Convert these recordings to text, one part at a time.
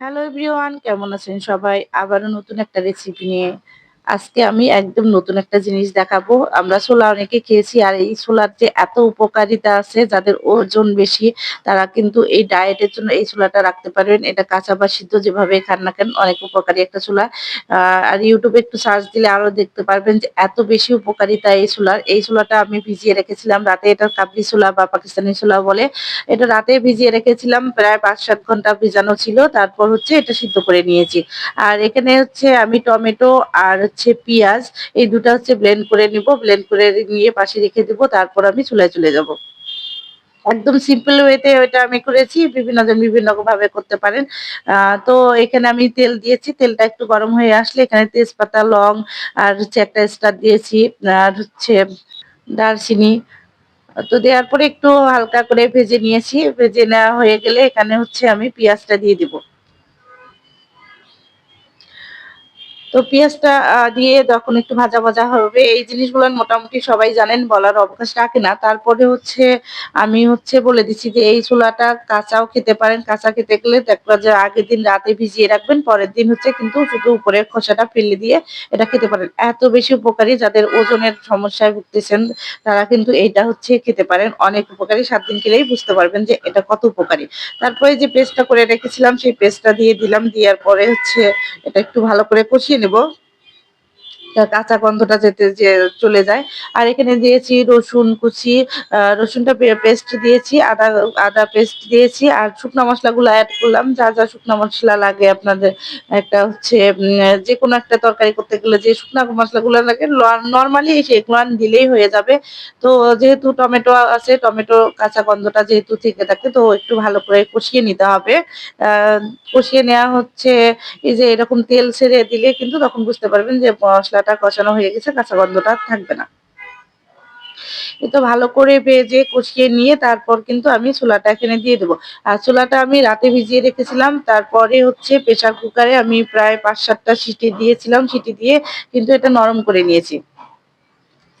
Hello everyone কেমন আছেন সবাই? আবারও নতুন একটা রেসিপি নিয়ে আজকে আমি একদম নতুন একটা জিনিস দেখাবো। আমরা ছোলা অনেকে খেয়েছি আর এই ছোলার যে এত উপকারিতা আছে, যাদের ওজন বেশি, তারা কিন্তু এই ডায়েটের জন্য এই ছোলাটা রাখতে পারবেন। এটা কাঁচা বা সিদ্ধ যেভাবে খান না কেন, অনেক উপকারী একটা ছোলা আর ইউটিউবে একটু সার্চ দিলে আরও দেখতে পারবেন যে এত বেশি উপকারিতা এই ছোলার এই ছোলাটা আমি ভিজিয়ে রেখেছিলাম। রাতে এটা কাবলি ছোলা বা পাকিস্তানি ছোলা বলে। এটা রাতে ভিজিয়ে রেখেছিলাম। প্রায় পাঁচ সাত ঘণ্টা ভিজানো ছিল। তারপর হচ্ছে এটা সিদ্ধ করে নিয়েছি। আর এখানে হচ্ছে আমি টমেটো আর হচ্ছে পেঁয়াজ, এই দুটো হচ্ছে ব্লেন্ড করে নিব ব্লেন্ড করে নিয়ে পাশে রেখে দিব, তারপর আমি চুলায় চলে যাব। একদম সিম্পল ওয়েতে ওইটা আমি করেছি, বিভিন্ন জন বিভিন্ন ভাবে করতে পারেন। তো এখানে আমি তেল দিয়েছি, তেলটা একটু গরম হয়ে আসলে এখানে তেজপাতা, লং আর হচ্ছে একটা স্টার দিয়েছি, আর হচ্ছে দারচিনি। তো দেওয়ার পরে একটু হালকা করে ভেজে নিয়েছি, ভেজে নেওয়া হয়ে গেলে এখানে হচ্ছে আমি পেঁয়াজটা দিয়ে দিব। তো পেঁয়াজটা দিয়ে যখন একটু ভাজা ভাজা হবে, এই জিনিসগুলো মোটামুটি সবাই জানেন, বলার অবকাশ রাখে না। তারপরে হচ্ছে আমি হচ্ছে বলে দিচ্ছি যে, এই ছোলাটা কাঁচাও খেতে পারেন। কাঁচা খেতে গেলে দেখবা যে, আগের দিন রাতে ভিজিয়ে রাখবেন, পরের দিন হচ্ছে কিন্তু শুধু উপরের খোসাটা ফেলে দিয়ে এটা খেতে পারেন। এত বেশি উপকারী যাদের ওজনের সমস্যায় ভুগতেছেন, তারা কিন্তু এইটা হচ্ছে খেতে পারেন। অনেক উপকারী, সাত দিন খেলেই বুঝতে পারবেন যে, এটা কত উপকারী। তারপরে যে পেস্টটা করে রেখেছিলাম, সেই পেস্টটা দিয়ে দিলাম। দেওয়ার পরে হচ্ছে এটা একটু ভালো করে কষিয়ে নেব। তা কাঁচা গন্ধটা যেতে যে চলে যায়। আর এখানে দিয়েছি রসুন কুচি রসুনটা পেস্ট দিয়েছি, আদা আদা পেস্ট দিয়েছি, আর শুকনো মশলাগুলো অ্যাড করলাম। যা যা শুকনো মশলা লাগে আপনাদের, একটা হচ্ছে যে কোনো একটা তরকারি করতে গেলে যে শুকনো মশলাগুলো লাগে নর্মালি সেগুলো দিলেই হয়ে যাবে। তো যেহেতু টমেটো আছে, টমেটো কাঁচা গন্ধটা যেহেতু থেকে থাকে, তো একটু ভালো করে কষিয়ে নিতে হবে। কষিয়ে নেওয়া হচ্ছে, এই যে এরকম তেল ছেড়ে দিলে কিন্তু তখন বুঝতে পারবেন যে মশলাটা কষানো হয়ে গেছে, কাঁচা গন্ধটা থাকবে না। তো ভালো করে ভেজে কষিয়ে নিয়ে তারপর কিন্তু আমি ছোলাটা এখানে দিয়ে দেবো। আর ছোলাটা আমি রাতে ভিজিয়ে রেখেছিলাম, তারপরে হচ্ছে প্রেসার কুকারে আমি প্রায় পাঁচ সাতটা সিটি দিয়েছিলাম, সিটি দিয়ে কিন্তু এটা নরম করে নিয়েছি।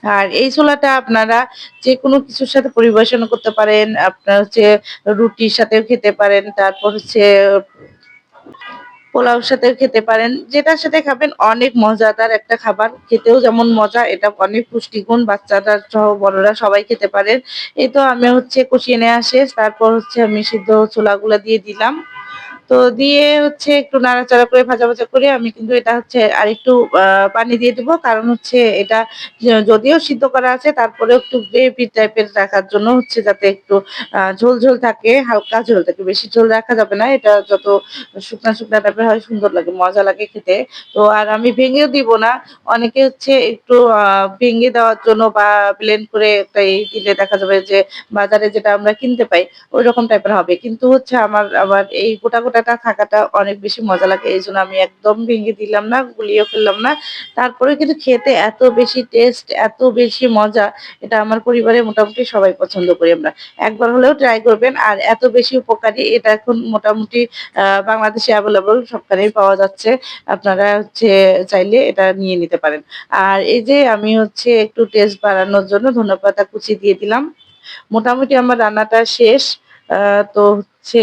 আর এই ছোলাটা আপনারা যে কোনো কিছুর সাথে পরিবেশন করতে পারেন, আপনার হচ্ছে রুটির সাথেও খেতে পারেন, তারপর হচ্ছে পোলাওর সাথে খেতে পারেন, যেটার সাথে খাবেন অনেক মজাদার একটা খাবার। খেতেও যেমন মজা, এটা অনেক পুষ্টিগুণ বাচ্চারা সহ বড়রা সবাই খেতে পারেন এ তো আমি হচ্ছে কষিয়ে নিয়ে আসে তারপর হচ্ছে আমি সিদ্ধ ছোলাগুলো দিয়ে দিলাম। তো দিয়ে হচ্ছে একটু নাড়াচাড়া করে ভাজা ভাজা করে আমি কিন্তু এটা হচ্ছে আর একটু পানি দিয়ে দেবো। কারণ হচ্ছে এটা যদিও সিদ্ধ করা আছে, তারপরেও একটু গ্রেভি টাইপের রাখার জন্য হচ্ছে যাতে একটু ঝোল ঝোল থাকে, হালকা ঝোল থাকে, বেশি ঝোল রাখা যাবে না। এটা যত শুকনা শুকনা টাইপের হয়, সুন্দর লাগে, মজা লাগে খেতে। তো আর আমি ভেঙেও দিব না। অনেকে হচ্ছে একটু ভেঙে দেওয়ার জন্য বা প্লেন করে একটা দিলে দেখা যাবে যে বাজারে যেটা আমরা কিনতে পাই ওই রকম টাইপের হবে। কিন্তু হচ্ছে আমার আবার এই গোটা গোটাটা থাকাটা অনেক বেশি মজা লাগে। এই জন্য আমি একদম ভেঙে দিলাম না, গুলিয়েও ফেললাম না। তারপরে কিন্তু খেতে এত বেশি টেস্ট এত বেশি মজা, এটা আমার পরিবারে মোটামুটি সবাই পছন্দ করি আমরা। একবার হলেও ট্রাই করবেন, আর এত বেশি উপকারী এটা এখন মোটামুটি বাংলাদেশে অ্যাভেলেবল সবখানেই পাওয়া যাচ্ছে। আপনারা হচ্ছে চাইলে এটা নিয়ে নিতে পারেন। আর এই যে আমি হচ্ছে একটু টেস্ট বাড়ানোর জন্য ধন্যপাতা কুচি দিয়ে দিলাম। মোটামুটি আমার রান্নাটা শেষ তো হচ্ছে